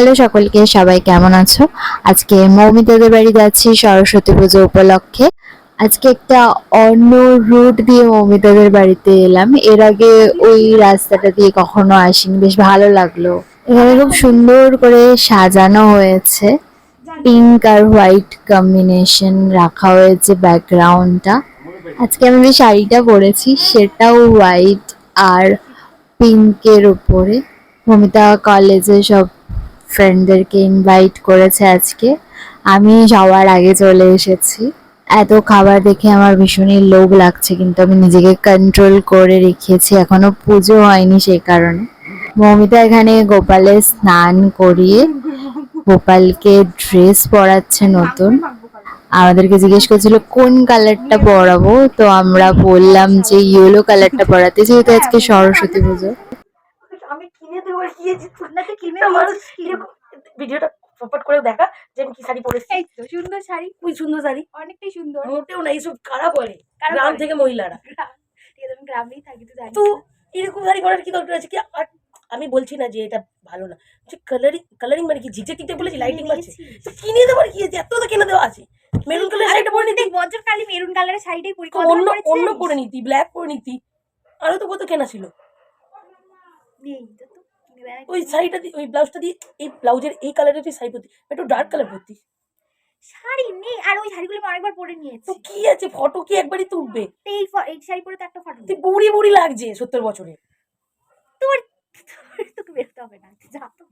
Hello সকলকে, সবাই কেমন আছো? আজকে মৌমিতাদের বাড়ি যাচ্ছি সরস্বতী পুজো উপলক্ষে। আজকে একটা অন্য রুট দিয়ে মৌমিতাদের বাড়িতে এলাম। এর আগে ওই রাস্তাটা দিয়ে কখনো আসিনি, বেশ ভালো লাগল। এখানে খুব সুন্দর করে সাজানো হয়েছে। পিঙ্ক আর হোয়াইট কম্বিনেশন রাখা হয়েছে ব্যাকগ্রাউন্ডটা আজকে আমি যে শাড়িটা পরেছি, সেটাও হোয়াইট আর পিঙ্কের উপরে। মমিতা কলেজে সব ফ্রেন্ডদেরকে ইনভাইট করেছে আজকে। আমি যাওয়ার আগে চলে এসেছি। এত খাবার দেখে আমার ভীষণই লোভ লাগছে, কিন্তু আমি নিজেকে কন্ট্রোল করে রেখেছি। এখনও পুজো হয়নি সেই কারণে। মমিতা এখানে গোপালের স্নান করিয়ে গোপালকে ড্রেস পরাচ্ছে নতুন। আমাদেরকে জিজ্ঞেস করছিল, কোন কালারটা পরাবো? তো আমরা বললাম যে ইয়েলো কালারটা পরাতে। যেহেতু আজকে সরস্বতী পুজো। কিনে দেবো আর গিয়েছি কিনে আমার এরকম ভিডিওটা ফটফট করে দেখা যে আমি কি শাড়ি পরেছি। এই তো সুন্দর শাড়ি। খুবই সুন্দর শাড়ি। অনেকটাই সুন্দর। মোটেও না এইসব কারা গ্রাম থেকে মহিলারা। আমি গ্রামেই থাকি তো জানিস তো এরকম শাড়ি পরার কি দরকার আছে? কি আমি বলছি না যে এটা ভালো না। কালারিং কালারিং মানে কি? ঝিকঝিক টিকটে বলেছি লাইটিং মারছে। তো কিনে দেবো কি আছে? এত তো কিনে দেওয়া আছে। মেরুন কালার শাড়িটা পরে নিতি। দেখ বজ্র কালি মেরুন কালারের শাড়িটাই পরি। অন্য অন্য? পরে নিতি ব্ল্যাক পরে নিতি। আরও তো কত কেনা ছিল? নেই তো ওই শাড়িটা দিয়ে ওই ব্লাউজটা দিয়ে এই ব্লাউজের এই কালারের তুই শাড়ি পরতি একটু ডার্ক কালার পরতি। শাড়ি নেই আর ওই শাড়িগুলো আমি অনেকবার পরে নিয়েছি। তো কি আছে? ফটো কি একবারই তুলবে? এই এই শাড়ি পরে তো একটা ফটো তুই বুড়ি বুড়ি লাগছে সত্তর বছরে। তোর তোর তোকে বেরোতে হবে না যা তো।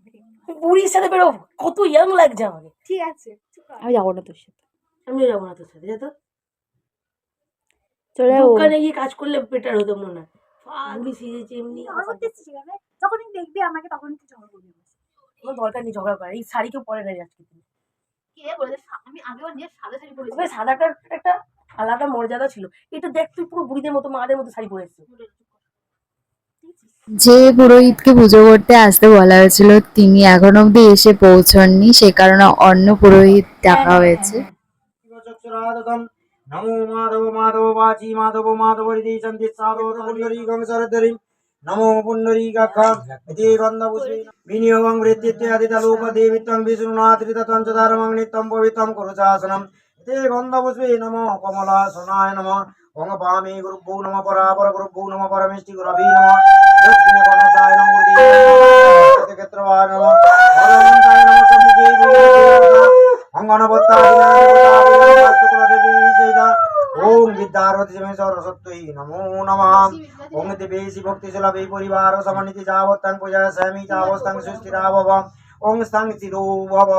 বুড়ির সাথে বেরো কত ইয়াং লাগছে আমাকে। ঠিক আছে চুপ আমি যাব না তোর সাথে। আমিও যাব না তোর সাথে যা তো। চলে দোকানে গিয়ে কাজ করলে বেটার হতো মনে হয়। বুড়ি সিজেছে এমনি। করতেছিস দেখবি আমাকে তখন তুই ঝগড়া করবি কোনো দরকার নেই ঝগড়া করার। এই শাড়ি কেউ পরে না আজকে দিনে। কে বলে? আমি আগেও নিয়ে সাদা শাড়ি পরেছি। সাদাটার একটা আলাদা মর্যাদা ছিল। এটা দেখ তুই পুরো বুড়িদের মতো মাদের মতো শাড়ি পরে যে পুরোহিতকে পুজো করতে আসতে বলা হয়েছিল তিনি এখন অব্দি এসে পৌঁছননি। সে কারণে অন্য পুরোহিত ডাকা হয়েছে। চক্ষুরাদতম নমো মাধব মাধব বাচি মাধব মাধব হৃদি চন্দি সাধব পুণ্ডরী গং শরদরি নমো পুণ্ডরী গাখা ইতি বন্ধপুষ্পে বিনিয়োগং বৃত্তিত্বে আদিতলোক দেবিত্বং বিষ্ণুনাথৃত তঞ্চধারমং নিত্যং পবিত্রং কুরু শাসনম ইতি গন্ধপুষ্পে নমো কমলাসনায় নমঃ ওং পামে গুরুভ্যো নম পরাপর গুরুভ্যো নম পরমেষ্টি বিদ্যারতি সরস্বতী নমো নমঃ ওম দেবেশি ভক্তি সুলভে পরিবার সমন্বিতি যাবত্তং পূজা স্বামী যাবস্তং সুস্থিরাভব ওং স্তং চিরো ভব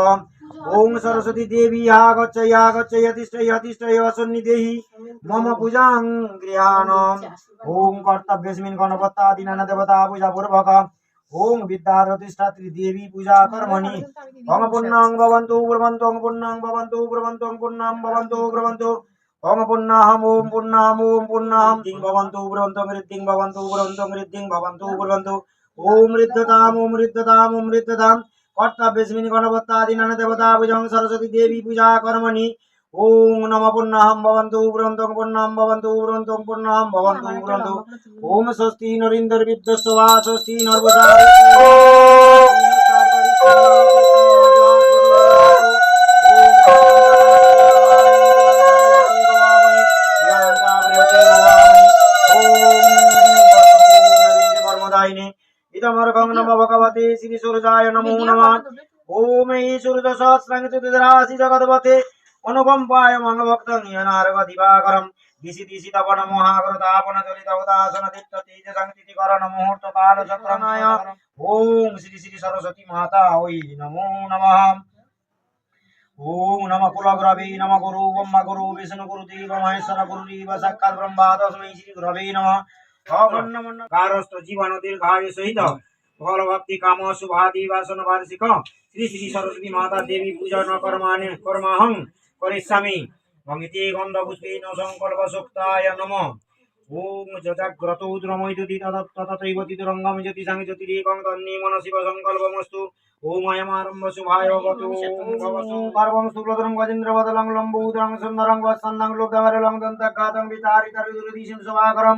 ওং সরস্বতী দেবী আগচ্ছয় আগচ্ছয় তিষ্ঠয় তিষ্ঠয় সন্নিধেহি মম পূজাং গৃহাণ ওং কর্তব্যস্মিন গণপত্তাদিনান দেবতা পূজা পূর্বক ওং বিদ্যারতিষ্ঠাত্রী দেবী পূজা কর্মণি ওং পুণ্যাং ভবন্তু ব্রবন্তু ওং পুণ্যাং ভবন্তু ব্রবন্তু ওং পুণ্যাং ভবন্তু ব্রবন্তু ওং পুণ্যাহম ওম পুণ্যাহম ওম পুণ্যাহম দিং ভবন্তু ব্রবন্তু মৃদ্দিং ভবন্তু ব্রবন্তু মৃদ্দিং ভবন্তু ব্রবন্তু ওম ঋদ্ধতাম ওম ঋদ্ধতাম ওম ঋদ্ধতাম কর্তব্যস্মিন গণপত্তাদিনান দেবতা পূজং সরস্বতী দেবী পূজা কর্মণি ওং নম পুণ্যাহম ভবন্তু ওং পুণ্যাহম ভবন্তু ওং পুণ্যাহম ভবন্তু ব্রবন্তু ওম স্বস্তি নরিন্দর বিদ্যস্ব স্বস্তি নর্বদা ইদমর্গং নম ভগবতে শ্রী সূর্যায় নমো নমঃ ওম এই সূর্য সহস্রাং চতুর্দশি জগৎপথে অনুকম্পায় মঙ্গভক্তং ইয়নার্গ দিবাকরম দিশি দিশি তপন মহাগ্র তাপন জ্বলিত উদাসন দীপ্ত তেজ সংস্থিতি করণ মুহূর্ত কাল চক্রনায় ওম শ্রী শ্রী সরস্বতী মাতা ওই নমো নমঃ ওম নম কুলগ্রবে নম গুরু ব্রহ্ম গুরু বিষ্ণু গুরু ফল ভক্তি কাম শুভাদি বাসন বার্ষিক শ্রী শ্রী সরস্বতী মাতা দেবী পূজন কর্মাণি কর্মাহং করিষ্যামি। ভঙ্গিতে গন্ধ পুষ্পেন সংকল্প সুক্তায় নম। ওম যজাগ্রত দ্রমৈদুতি ততৈব তিতুরঙ্গম জ্যোতি সামি জ্যোতিরেকং তন্নি মন শিব সংকল্পমস্তু। ওম অয়মারম্ভ শুভায় ভবতু। পার্বং শুক্লতরং গজেন্দ্র বদলং লম্বুদরং সুন্দরং বৎসন্দং লোকব্যবরলং দন্তঘাতং বিতারিতরিদুরদিশং শুভাকরম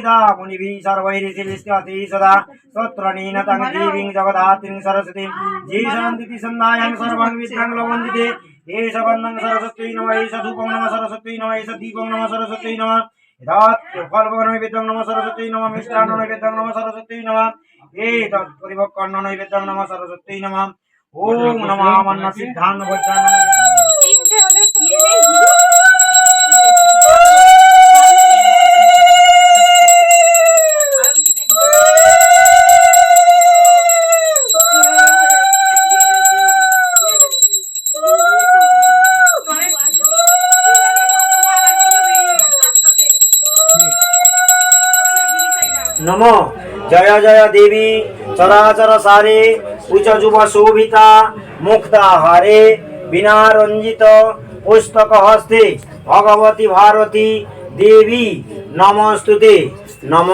मुनिदा मुनिभिः सर्वैरिशिलिष्टति सदा तत्र नीनतं देवीं जगदात्रीं सरस्वतीं जीशनन्दिति सन्नायं सर्वं विद्रं लवन्दिते एष बन्धं सरस्वत्यै नम एष धूपं नम सरस्वत्यै नम एष दीपं नम सरस्वत्यै नम यदात्फलभोगनैवेद्यं नम सरस्वत्यै नम मिष्टान्ननैवेद्यं नम सरस्वत्यै नम एतत्परिभक्कन्ननैवेद्यं नम सरस्वत्यै नम ॐ नमामन्न सिद्धान्न भोज्यान्न নম। জয় জয় দেবী চরাচর সারে উচ যুব শোভিতা মুক্তা হারে বিনা রঞ্জিত পুস্তক হস্তে ভগবতী ভারতী দেবী নমস্তুতে। নম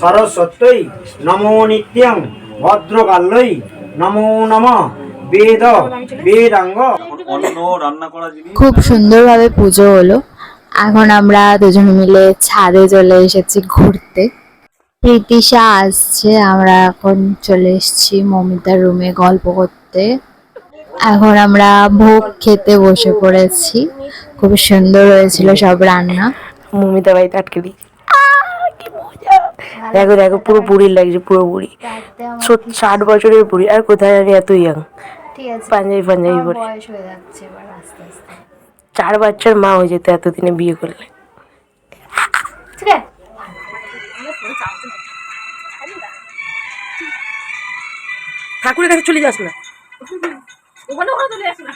সরস্বত্যই নমো নিত্যং ভদ্রকাল্যই নমো নম বেদ বেদাঙ্গ। খুব সুন্দরভাবে পুজো হলো। এখন আমরা দুজনে মিলে ছাদে চলে এসেছি ঘুরতে। প্রীতিশা আসছে আমরা এখন চলে এসেছি মমিতার রুমে গল্প করতে। এখন আমরা ভোগ খেতে বসে পড়েছি। খুব সুন্দর হয়েছিল সব রান্না। মমিতা বাড়িতে আটকে দিই মজা। দেখো দেখো পুরো বুড়ির লাগছে পুরো বুড়ি। ষাট বছরের বুড়ি আর কোথায় জানি এত ইয়াং ঠিক পাঞ্জাবি পাঞ্জাবি পরে। চার বাচ্চার মা হয়ে যেত এতদিনে বিয়ে করলে। ঠিক আছে। ঠাকুরের কাছে চলে যাস না। ওখানে ওখানে চলে আসে না।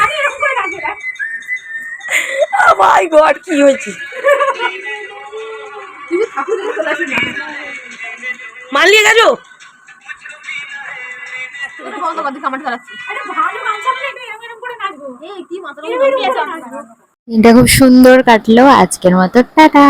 আরে এরকম করে ডাকে না মাই গড কি হয়েছে? তুমি ঠাকুর দিকে চলে আসে না। মানলিয়ে গেছো? দিনটা খুব সুন্দর কাটলো আজকের মতো টাটা।